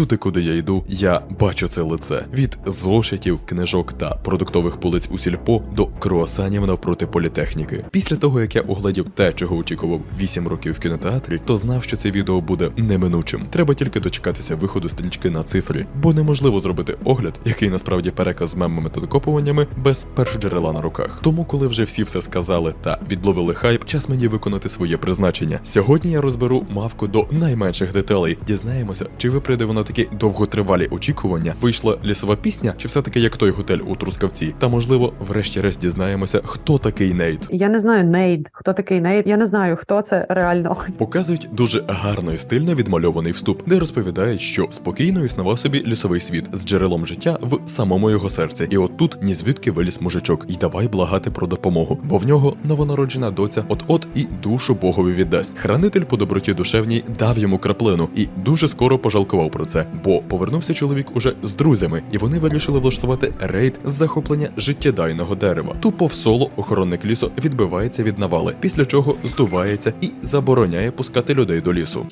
всюди, куди я йду, я бачу це лице від зошитів, книжок та продуктових полиць у сільпо до круасанів навпроти політехніки. Після того, як я угледів те, чого очікував 8 років в кінотеатрі, то знав, що це відео буде неминучим. Треба тільки дочекатися виходу стрічки на цифрі, бо неможливо зробити огляд, який насправді переказ з мемами та докопуваннями без першоджерела на руках. Тому, коли вже всі все сказали та відловили хайп, час мені виконати своє призначення. Сьогодні я розберу мавку до найменших деталей. Дізнаємося, чи виправдає воно такі довготривалі очікування. Вийшла лісова пісня, чи все-таки як той готель у Трускавці? Та можливо, врешті-решт дізнаємося, хто такий Нейт. Я не знаю Нейд. Хто такий Нейд? Я не знаю, хто це реально. Показують дуже гарно і стильно відмальований вступ, де розповідають, що спокійно існував собі лісовий світ з джерелом життя в самому його серці. І от тут ні звідки виліз мужичок, і давай благати про допомогу, бо в нього новонароджена доця от-от і душу богові віддасть. Хранитель по доброті душевній дав йому краплину і дуже скоро пожалкував про це, бо повернувся чоловік уже з друзями, і вони вирішили влаштувати рейд з захоплення життєдайного дерева. Тупо в соло охоронник лісу відбивається від навали, після чого здувається і забороняє пускати людей до лісу.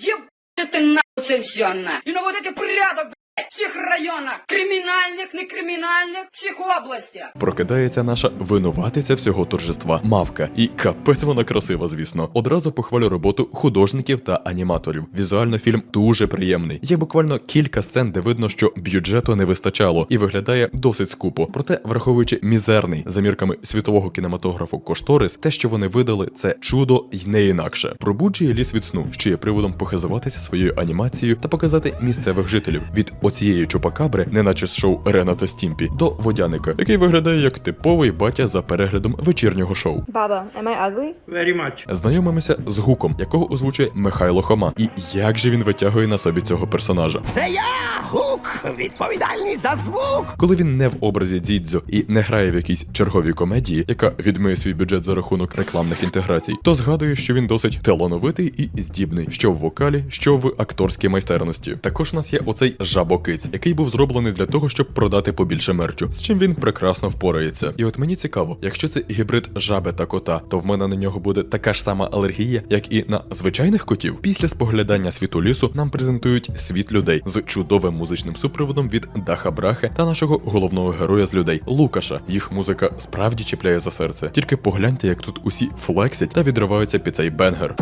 Ебать на це все на. І наводити порядок, всіх районах. Кримінальних, не кримінальних, всіх областях. Прокидається наша винуватиця всього торжества мавка, і капець вона красива, звісно. Одразу похвалю роботу художників та аніматорів. Візуально фільм дуже приємний. Є буквально кілька сцен, де видно, що бюджету не вистачало, і виглядає досить скупо. Проте, враховуючи мізерний за мірками світового кінематографу кошторис, те, що вони видали, це чудо й не інакше. Пробуджує ліс від сну, що є приводом похизуватися своєю анімацією та показати місцевих жителів від оцієї чупакабри, неначе з шоу Рена та Стімпі, до водяника, який виглядає як типовий батя за переглядом вечірнього шоу. Baba, am I ugly? Very much. Знайомимося з гуком, якого озвучує Михайло Хома. І як же він витягує на собі цього персонажа? Це я, Гук, відповідальний за звук. Коли він не в образі Дідзьо і не грає в якійсь черговій комедії, яка відмиє свій бюджет за рахунок рекламних інтеграцій, то згадує, що він досить талановитий і здібний, що в вокалі, що в акторській майстерності. Також у нас є оцей жабокиць, який був зроблений для того, щоб продати побільше мерчу, з чим він прекрасно впорається. І от мені цікаво, якщо це гібрид жаби та кота, то в мене на нього буде така ж сама алергія, як і на звичайних котів. Після споглядання світу лісу нам презентують світ людей з чудовим музичним супроводом від Даха Брахи та нашого головного героя з людей Лукаша. Їх музика справді чіпляє за серце. Тільки погляньте, як тут усі флексять та відриваються під цей бенгер.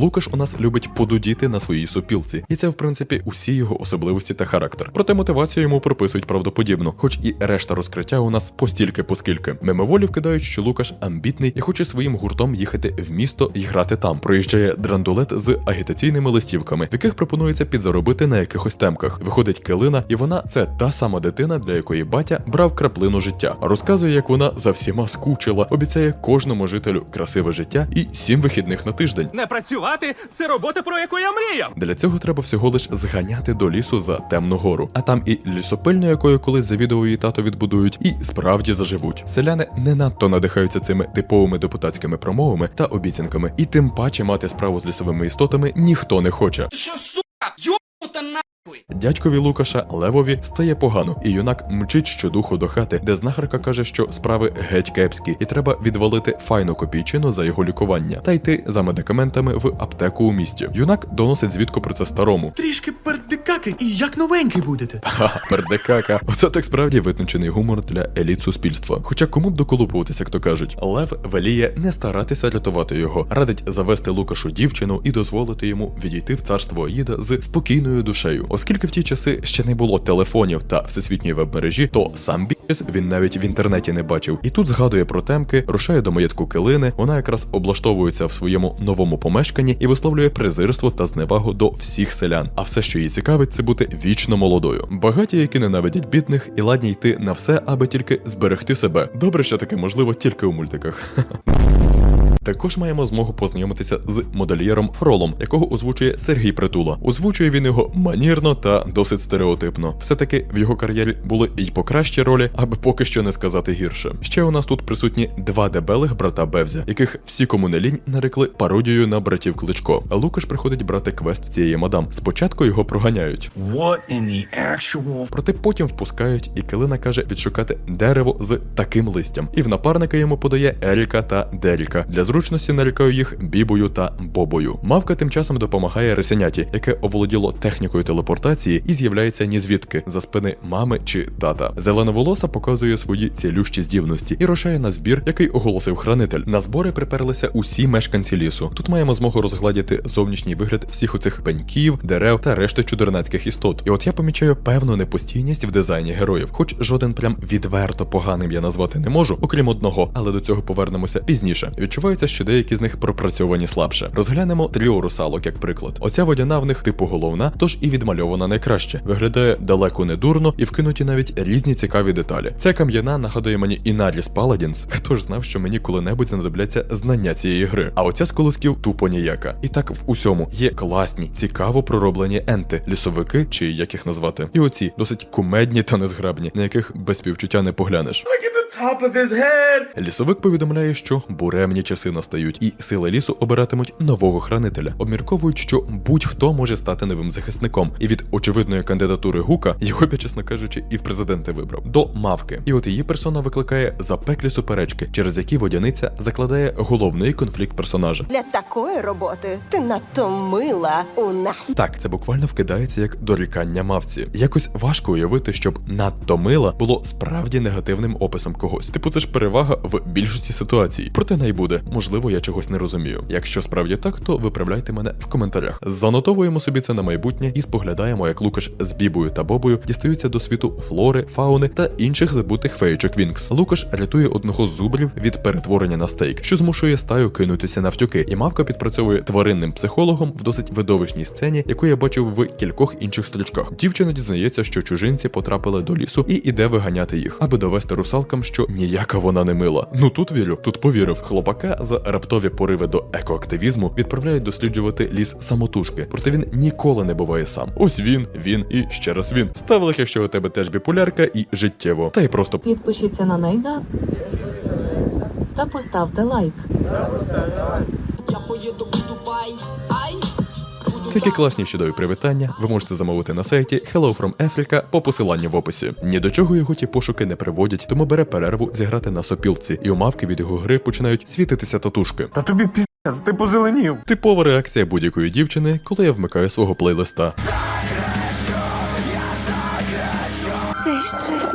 Лукаш у нас любить подудіти на своїй сопілці, і це в принципі усі його особливості та характер. Проте мотивацію йому прописують правдоподібно, хоч і решта розкриття у нас постільки поскільки. Мимоволі вкидають, що Лукаш амбітний і хоче своїм гуртом їхати в місто і грати там. Проїжджає драндулет з агітаційними листівками, в яких пропонується підзаробити на якихось темках. Виходить килина, і вона це та сама дитина, для якої батя брав краплину життя. Розказує, як вона за всіма скучила, обіцяє кожному жителю красиве життя і сім вихідних на тиждень. Не працювати це робота, про яку я мріяв. Для цього треба всього лиш зганяти до лісу за темну гору, а там і лісопильня, якою колись за відео її тато відбудують, і справді заживуть. Селяни не надто надихаються цими типовими депутатськими промовами та обіцянками, і тим паче мати справу з лісовими істотами ніхто не хоче. Що, сука, йобнута нахуй? Дядькові Лукаша Левові стає погано, і юнак мчить щодуху до хати, де знахарка каже, що справи геть кепські, і треба відвалити файну копійчину за його лікування та йти за медикаментами в аптеку у місті. Юнак доносить звідку про це старому. Трішки пердикаки і як новенький будете. Ха, пердекака. Оце так справді витончений гумор для еліт суспільства. Хоча кому б доколупуватися, як то кажуть, Лев веліє не старатися рятувати його, радить завести Лукашу дівчину і дозволити йому відійти в царство Аїда з спокійною душею. Оскільки в ті часи ще не було телефонів та всесвітньої веб-мережі, то сам біс він навіть в інтернеті не бачив. І тут згадує про темки, рушає до маєтку килини. Вона якраз облаштовується в своєму новому помешканні і висловлює презирство та зневагу до всіх селян. А все, що її цікавить, це бути вічно молодою. Багаті, які ненавидять бідних, і ладні йти на все, аби тільки зберегти себе. Добре, що таке можливо тільки у мультиках. Також маємо змогу познайомитися з модельєром Фролом, якого озвучує Сергій Притула. Озвучує він його манірно та досить стереотипно. Все-таки в його кар'єрі були й покращі ролі, аби поки що не сказати гірше. Ще у нас тут присутні два дебелих брата Бевзя, яких всі кому не лінь нарекли пародією на братів Кличко. А Лукаш приходить брати квест в цієї мадам. Спочатку його проганяють. What in the actual... Проте потім впускають, і Килина каже відшукати дерево з таким листям. І в напарника йому подає Еріка та Деріка для зручності нарікаю їх бібою та бобою. Мавка тим часом допомагає рисеняті, яке оволоділо технікою телепортації і з'являється ні звідки за спини мами чи тата. Зеленоволоса показує свої цілющі здібності і рушає на збір, який оголосив хранитель. На збори приперлися усі мешканці лісу. Тут маємо змогу розгладіти зовнішній вигляд всіх оцих пеньків, дерев та решти чудернацьких істот. І от я помічаю певну непостійність в дизайні героїв, хоч жоден прям відверто поганим я назвати не можу, окрім одного, але до цього повернемося пізніше. Відчувається, що деякі з них пропрацьовані слабше. Розглянемо тріо русалок, як приклад. Оця водяна в них типу головна, тож і відмальована найкраще. Виглядає далеко не дурно і вкинуті навіть різні цікаві деталі. Ця кам'яна нагадує мені Інаріс Паладінс. Хто ж знав, що мені коли-небудь знадобляться знання цієї гри. А оця з колосків тупо ніяка. І так в усьому є класні, цікаво пророблені енти, лісовики чи як їх назвати. І оці досить кумедні та незграбні, на яких без співчуття не поглянеш. Лісовик повідомляє, що буремні часи настають, і сили лісу обиратимуть нового хранителя. Обмірковують, що будь-хто може стати новим захисником. І від очевидної кандидатури Гука його, б, чесно кажучи, і в президенти вибрав до мавки. І от її персона викликає запеклі суперечки, через які водяниця закладає головний конфлікт персонажа. Для такої роботи ти надто мила у нас. Так, це буквально вкидається як дорікання мавці. Якось важко уявити, щоб надто мила було справді негативним описом когось. Типу, це ж перевага в більшості ситуацій. Проте най буде. Можливо, я чогось не розумію. Якщо справді так, то виправляйте мене в коментарях. Занотовуємо собі це на майбутнє і споглядаємо, як Лукаш з Бібою та Бобою дістаються до світу флори, фауни та інших забутих феєчок Вінкс. Лукаш рятує одного з зубрів від перетворення на стейк, що змушує стаю кинутися навтюки. І мавка підпрацьовує тваринним психологом в досить видовищній сцені, яку я бачив в кількох інших стрічках. Дівчина дізнається, що чужинці потрапили до лісу і іде виганяти їх, аби довести русалкам, що ніяка вона не мила. Ну тут вірю, тут повірив. Хлопака за раптові пориви до екоактивізму відправляють досліджувати ліс самотужки. Проте він ніколи не буває сам. Ось він, він і ще раз він. Ставлик, якщо у тебе теж біполярка і життєво. Та й просто Підпишіться на Найда та поставте лайк. Я поїду в Дубай. Такі класні чудові привітання ви можете замовити на сайті Hello from Africa по посиланню в описі. Ні до чого його ті пошуки не приводять, тому бере перерву зіграти на сопілці, і у мавки від його гри починають світитися татушки. Та тобі піздець, ти позеленів. Типова реакція будь-якої дівчини, коли я вмикаю свого плейлиста. Це щось.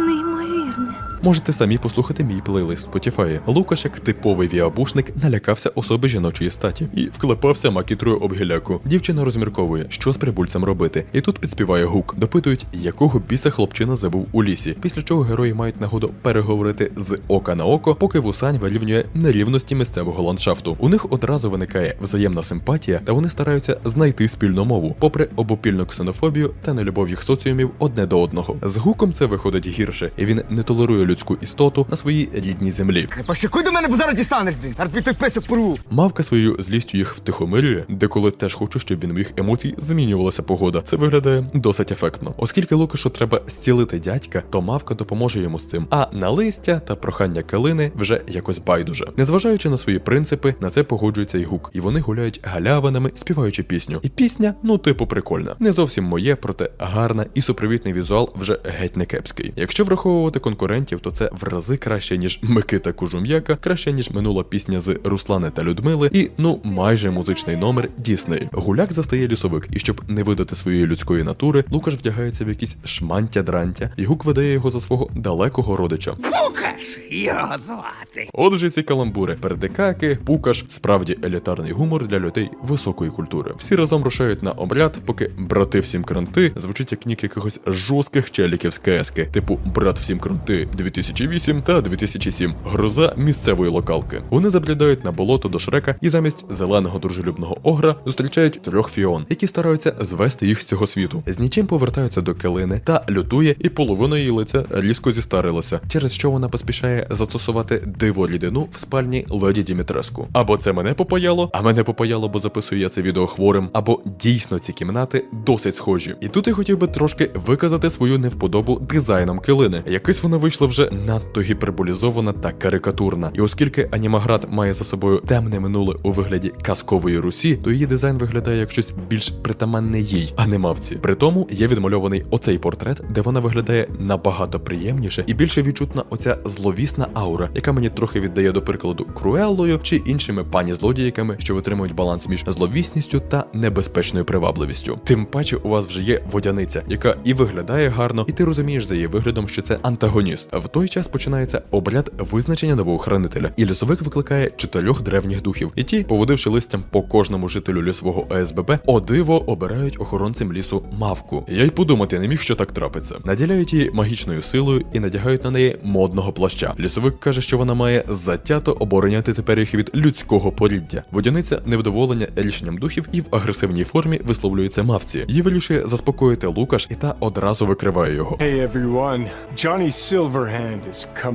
Можете самі послухати мій плейлист Spotify. Лукаш, як типовий віабушник, налякався особи жіночої статі і вклепався макітрою об гіляку. Дівчина розмірковує, що з прибульцем робити, і тут підспіває гук. Допитують, якого біса хлопчина забув у лісі. Після чого герої мають нагоду переговорити з ока на око, поки вусань вирівнює нерівності місцевого ландшафту. У них одразу виникає взаємна симпатія, та вони стараються знайти спільну мову, попри обопільну ксенофобію та нелюбов їх соціумів одне до одного. З гуком це виходить гірше, і він не толерує людську істоту на своїй рідній землі. Не пощекуй до мене, бо зараз дістанеш, блін. Тобі той писок порву. Мавка своєю злістю їх втихомирює, деколи теж хочу, щоб він моїх емоцій змінювалася погода. Це виглядає досить ефектно. Оскільки Лукашу треба зцілити дядька, то мавка допоможе йому з цим. А на листя та прохання калини вже якось байдуже. Незважаючи на свої принципи, на це погоджується й гук, і вони гуляють галявинами, співаючи пісню. І пісня, ну типу, прикольна. Не зовсім моє, проте гарна і супровідний візуал вже геть не кепський. Якщо враховувати конкурентів, то це в рази краще, ніж Микита Кужум'яка, краще, ніж минула пісня з Руслани та Людмили, і ну майже музичний номер Дісней. Гуляк застає лісовик, і щоб не видати своєї людської натури, Лукаш вдягається в якісь шмантя дрантя, і гук видає його за свого далекого родича. Пукаш його звати. Отже, ці каламбури, пердикаки, пукаш, справді елітарний гумор для людей високої культури. Всі разом рушають на обряд, поки брати всім кранти звучить як нік якихось жорстких челіків з КСки, типу брат всім кранти 2008 та 2007. Гроза місцевої локалки. Вони забрідають на болото до Шрека і замість зеленого дружелюбного огра зустрічають трьох фіон, які стараються звести їх з цього світу. З нічим повертаються до Келини та лютує, і половина її лиця різко зістарилася, через що вона поспішає застосувати диво рідину в спальні леді Дімітреску. Або це мене попаяло, а мене попаяло, бо записую я це відео хворим, або дійсно ці кімнати досить схожі. І тут я хотів би трошки виказати свою невподобу дизайном килини. Якось вона вийшла вже вже надто гіперболізована та карикатурна. І оскільки анімаград має за собою темне минуле у вигляді казкової Русі, то її дизайн виглядає як щось більш притаманне їй, а не мавці. При є відмальований оцей портрет, де вона виглядає набагато приємніше і більше відчутна оця зловісна аура, яка мені трохи віддає до прикладу Круеллою чи іншими пані злодіяками, що витримують баланс між зловісністю та небезпечною привабливістю. Тим паче у вас вже є водяниця, яка і виглядає гарно, і ти розумієш за її виглядом, що це антагоніст. В той час починається обряд визначення нового хранителя, і лісовик викликає чотирьох древніх духів, і ті, поводивши листям по кожному жителю лісового ОСББ, о диво обирають охоронцем лісу мавку. Я й подумати не міг, що так трапиться. Наділяють її магічною силою і надягають на неї модного плаща. Лісовик каже, що вона має затято обороняти тепер їх від людського поріддя. Водяниця невдоволення рішенням духів і в агресивній формі висловлюється мавці. Її вирішує заспокоїти Лукаш, і та одразу викриває його. Hey everyone, Johnny Silverhand.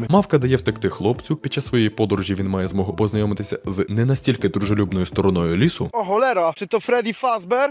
Мавка дає втекти хлопцю. Під час своєї подорожі він має змогу познайомитися з не настільки дружелюбною стороною лісу. О, холера, чи то Фредді Фазбер?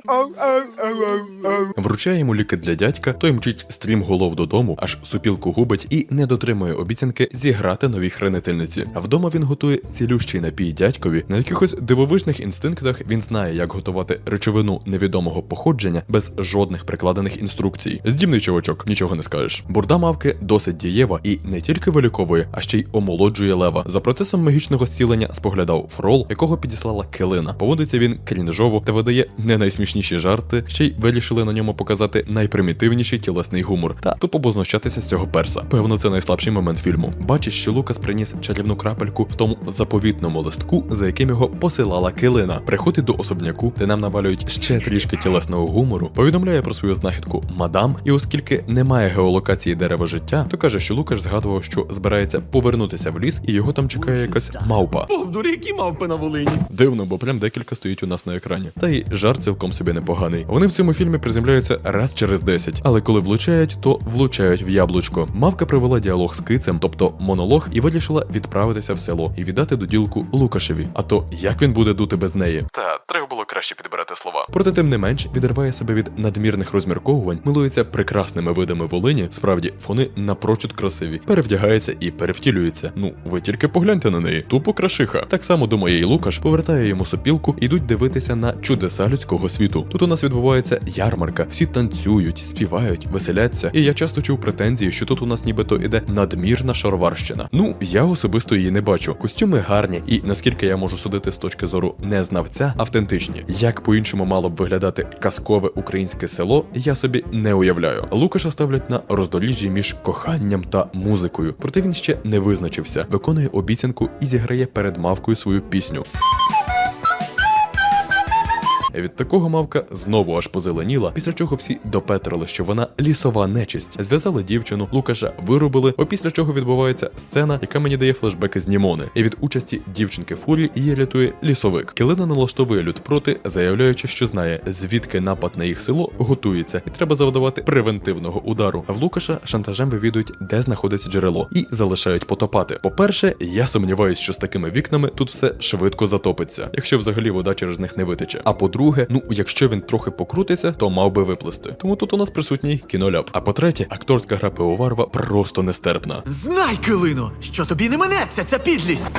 Вручає йому ліки для дядька, той мчить стрім голов додому, аж супілку губить і не дотримує обіцянки зіграти новій хранительниці. А вдома він готує цілющий напій дядькові. На якихось дивовижних інстинктах він знає, як готувати речовину невідомого походження без жодних прикладених інструкцій. Здібний чувачок, нічого не скажеш. Бурда мавки досить дієва і не тільки виліковує, а ще й омолоджує лева. За процесом магічного зцілення споглядав фрол, якого підіслала килина. Поводиться він крінжово та видає не найсмішніші жарти, ще й вирішили на ньому показати найпримітивніший тілесний гумор та тупо познущатися з цього перса. Певно, це найслабший момент фільму. Бачиш, що Лукас приніс чарівну крапельку в тому заповітному листку, за яким його посилала килина. Приходить до особняку, де нам навалюють ще трішки тілесного гумору, повідомляє про свою знахідку мадам, і оскільки немає геолокації дерева життя, то каже, що Лукаш згадував, що збирається повернутися в ліс, і його там чекає якась мавпа. Повдурі, які мавпи на Волині. Дивно, бо прям декілька стоїть у нас на екрані. Та й жарт цілком собі непоганий. Вони в цьому фільмі приземляються раз через 10, але коли влучають, то влучають в яблучко. Мавка провела діалог з кицем, тобто монолог, і вирішила відправитися в село і віддати доділку Лукашеві. А то як він буде дути без неї? Та треба було краще підбирати слова. Проте, тим не менш, відриває себе від надмірних розмірковувань, милується прекрасними видами Волині. Справді, вони напрочуд красиві, перевдягається і перевтілюється. Ну, ви тільки погляньте на неї, тупо крашиха. Так само думає і Лукаш, повертає йому сопілку, ідуть дивитися на чудеса людського світу. Тут у нас відбувається ярмарка, всі танцюють, співають, веселяться. І я часто чув претензії, що тут у нас нібито іде надмірна шароварщина. Ну, я особисто її не бачу. Костюми гарні, і наскільки я можу судити з точки зору незнавця, автентичні. Як по-іншому мало б виглядати казкове українське село, я собі не уявляю. Лукаша ставлять на роздоріжжі між коханням та музикою. Проте він ще не визначився, виконує обіцянку і зіграє перед мавкою свою пісню. Від такого мавка знову аж позеленіла, після чого всі допетрили, що вона лісова нечисть. Зв'язали дівчину, Лукаша вирубили, опісля чого відбувається сцена, яка мені дає флешбеки з Німони. І від участі дівчинки Фурі її рятує лісовик. Килина налаштовує люд проти, заявляючи, що знає, звідки напад на їх село готується, і треба завдавати превентивного удару. А в Лукаша шантажем вивідують, де знаходиться джерело, і залишають потопати. По-перше, я сумніваюсь, що з такими вікнами тут все швидко затопиться, якщо взагалі вода через них не витече. А по-друге, ну якщо він трохи покрутиться, то мав би виплисти. Тому тут у нас присутній кіноляп. А по-третє, акторська гра Пивоварова просто нестерпна. Знай, Килино, що тобі не минеться ця підлість.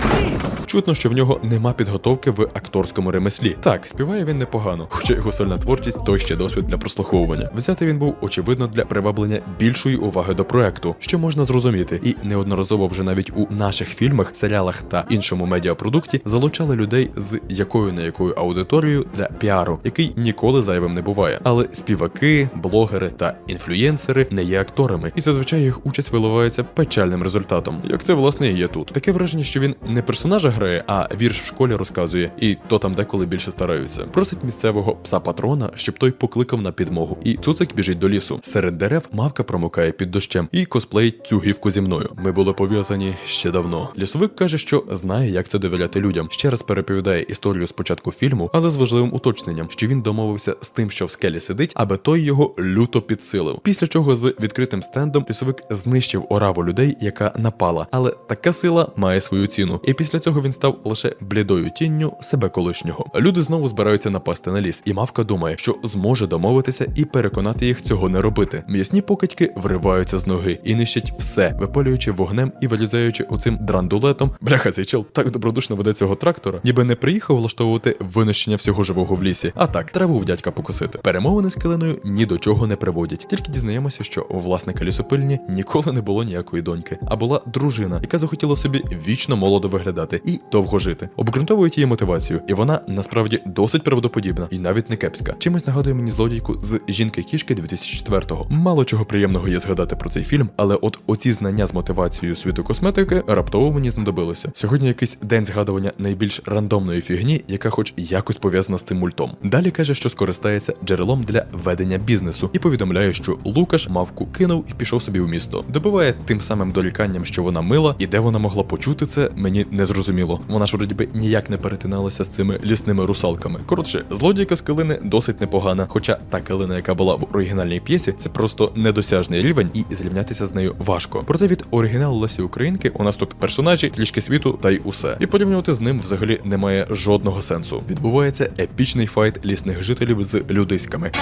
Чутно, що в нього нема підготовки в акторському ремеслі. Так, співає він непогано, хоча його сольна творчість то ще досвід для прослуховування. Взяти він був очевидно для приваблення більшої уваги до проекту, що можна зрозуміти, і неодноразово вже навіть у наших фільмах, серіалах та іншому медіапродукті залучали людей з якою не якою аудиторією для піару, який ніколи зайвим не буває. Але співаки, блогери та інфлюєнсери не є акторами, і зазвичай їх участь виливається печальним результатом. Як це власне і є тут. Таке враження, що він не персонажа грає, а вірш в школі розказує, і то там деколи більше стараються. Просить місцевого пса патрона, щоб той покликав на підмогу. І цуцик біжить до лісу. Серед дерев мавка промокає під дощем і косплеїть цю гівку зі мною. Ми були пов'язані ще давно. Лісовик каже, що знає, як це довіряти людям. Ще раз переповідає історію з початку фільму, але з важливим уточненням. Уточненням, що він домовився з тим, що в скелі сидить, аби той його люто підсилив. Після чого з відкритим стендом лісовик знищив ораву людей, яка напала. Але така сила має свою ціну. І після цього він став лише блідою тінню себе колишнього. Люди знову збираються напасти на ліс, і мавка думає, що зможе домовитися і переконати їх цього не робити. М'ясні покидьки вриваються з ноги і нищать все, випалюючи вогнем і вилізаючи оцим драндулетом. Бляха, цей чел так добродушно веде цього трактора, ніби не приїхав влаштовувати винищення всього живого в лісі, а так траву в дядька покосити. Перемовини з килиною ні до чого не приводять. Тільки дізнаємося, що у власника лісопильні ніколи не було ніякої доньки, а була дружина, яка захотіла собі вічно молодо виглядати і довго жити. Обґрунтовують її мотивацію, і вона насправді досить правдоподібна і навіть не кепська. Чимось нагадує мені злодійку з жінки кішки 2004-го. Мало чого приємного є згадати про цей фільм, але от оці знання з мотивацією світу косметики раптово мені знадобилося. Сьогодні якийсь день згадування найбільш рандомної фігні, яка хоч якось пов'язана з цим мультом. Далі каже, що скористається джерелом для ведення бізнесу і повідомляє, що Лукаш мавку кинув і пішов собі в місто. Добиває тим самим доріканням, що вона мила, і де вона могла почути це, мені не зрозуміло. Вона ж вроді би ніяк не перетиналася з цими лісними русалками. Коротше, злодійка з килини досить непогана, хоча та килина, яка була в оригінальній п'єсі, це просто недосяжний рівень, і зрівнятися з нею важко. Проте від оригіналу Лесі Українки у нас тут персонажі, трішки світу та й усе. І порівнювати з ним взагалі немає жодного сенсу. Відбувається епічний файт лісних жителів з людиськами.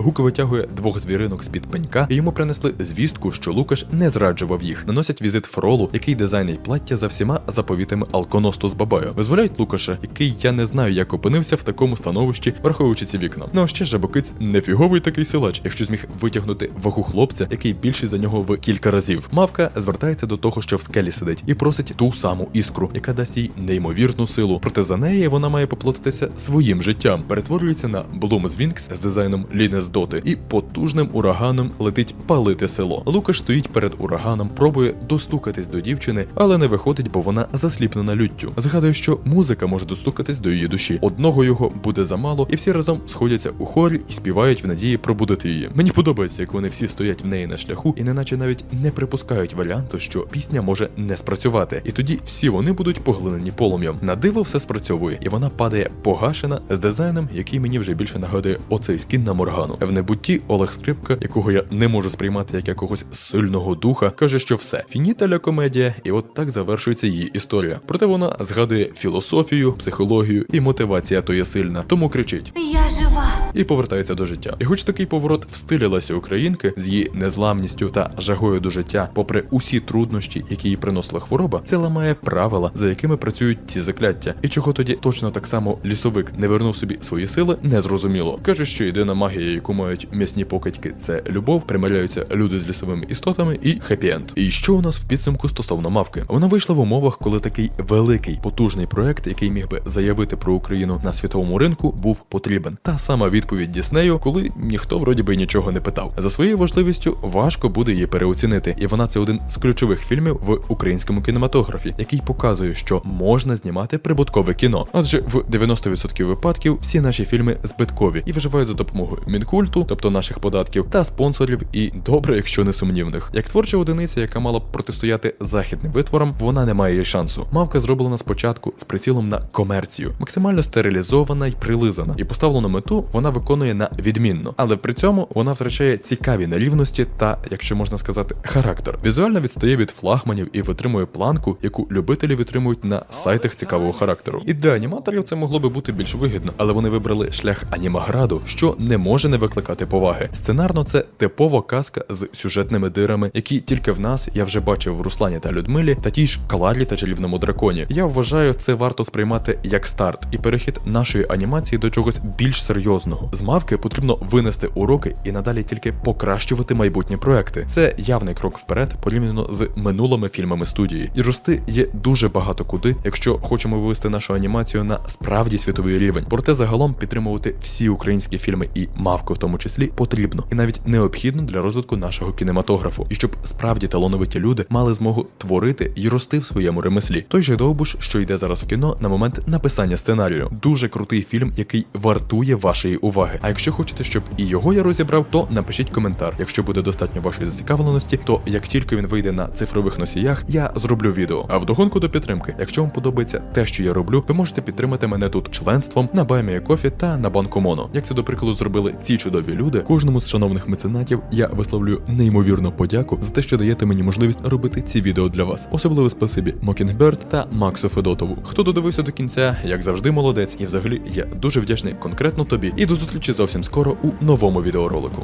Гук витягує двох звіринок з-під пенька, і йому принесли звістку, що Лукаш не зраджував їх. Наносять візит Фролу, який дизайнить плаття за всіма заповітами алконосту з бабаю. Визволяють Лукаша, який я не знаю, як опинився в такому становищі, враховуючи ці вікна. Ну а ще жабокиць нефіговий такий силач, якщо зміг витягнути вагу хлопця, який більший за нього в кілька разів. Мавка звертається до того, що в скелі сидить, і просить ту саму іскру, яка дасть їй неймовірну силу. Проте за неї вона має поплатитися своїм життям. Перетворюється на Блум Звінкс з дизайном Ліни з доти і потужним ураганом летить палити село. Лукаш стоїть перед ураганом, пробує достукатись до дівчини, але не виходить, бо вона засліплена люттю. Згадує, що музика може достукатись до її душі. Одного його буде замало, і всі разом сходяться у хорі і співають в надії пробудити її. Мені подобається, як вони всі стоять в неї на шляху, і неначе навіть не припускають варіанту, що пісня може не спрацювати. І тоді всі вони будуть поглинені полум'ям. На диво все спрацьовує, і вона падає погашена з дизайном, який мені вже більше нагадує оцей скін на Моргану. В небутті Олег Скрипка, якого я не можу сприймати як якогось сильного духа, каже, що все фініталя комедія, і от так завершується її історія. Проте вона згадує філософію, психологію і мотивація то є сильна, тому кричить Я жива. і повертається до життя. І хоч такий поворот в стилі Лесі Українки з її незламністю та жагою до життя, попри усі труднощі, які їй приносила хвороба, це ламає правила, за якими працюють ці закляття. І чого тоді точно так само лісовик не вернув собі свої сили, не зрозуміло. Каже, що єдина магія, яку мають м'ясні покидьки, це любов, примиряються люди з лісовими істотами і хеппі-енд. І що у нас в підсумку стосовно мавки? Вона вийшла в умовах, коли такий великий потужний проект, який міг би заявити про Україну на світовому ринку, був потрібен. Та сама відповідь Діснею, коли ніхто вроді би нічого не питав. За своєю важливістю важко буде її переоцінити, і вона це один з ключових фільмів в українському кінематографі, який показує, що можна знімати прибуткове кіно. Адже в 90% випадків всі наші фільми збиткові і виживають за допомогою мінкульту, тобто наших податків, та спонсорів, і добре, якщо не сумнівних. Як творча одиниця, яка мала б протистояти західним витворам, вона не має шансу. Мавка зроблена спочатку з прицілом на комерцію, максимально стерилізована і прилизана, і поставлену мету вона виконує на відмінно, але при цьому вона втрачає цікаві нерівності та, якщо можна сказати, характер. Візуально відстає від флагманів і витримує планку, яку любителі витримують на сайтах цікавого характеру. І для аніматорів це могло би бути більш вигідно, але вони вибрали шлях анімаграду, що не може не викликати поваги. Сценарно це типова казка з сюжетними дирами, які тільки в нас я вже бачив в Руслані та Людмилі, та тій ж Кларі та чарівному драконі. Я вважаю, це варто сприймати як старт і перехід нашої анімації до чогось більш серйозного. З мавки потрібно винести уроки і надалі тільки покращувати майбутні проекти. Це явний крок вперед порівняно з минулими фільмами студії. І рости є дуже багато куди, якщо хочемо вивести нашу анімацію на справді світовий рівень. Проте загалом підтримувати всі українські фільми і мавку в тому числі потрібно і навіть необхідно для розвитку нашого кінематографу, і щоб справді талановиті люди мали змогу творити і рости в своєму ремеслі. Той же Довбуш, що йде зараз в кіно на момент написання сценарію. Дуже крутий фільм, який вартує вашої уваги. А якщо хочете, щоб і його я розібрав, то напишіть коментар. Якщо буде достатньо вашої зацікавленості, то як тільки він вийде на цифрових носіях, я зроблю відео. А вдогонку до підтримки, якщо вам подобається те, що я роблю, ви можете підтримати мене тут членством на Кофі та на банку Моно. Як це до прикладу зробили ці чудові люди, кожному з шановних меценатів я висловлюю неймовірну подяку за те, що даєте мені можливість робити ці відео для вас. Особливе спасибі Мокінгберд та Максу Федотову. Хто додивився до кінця, як завжди, молодець. І взагалі я дуже вдячний конкретно тобі. І до зустрічі зовсім скоро у новому відеоролику.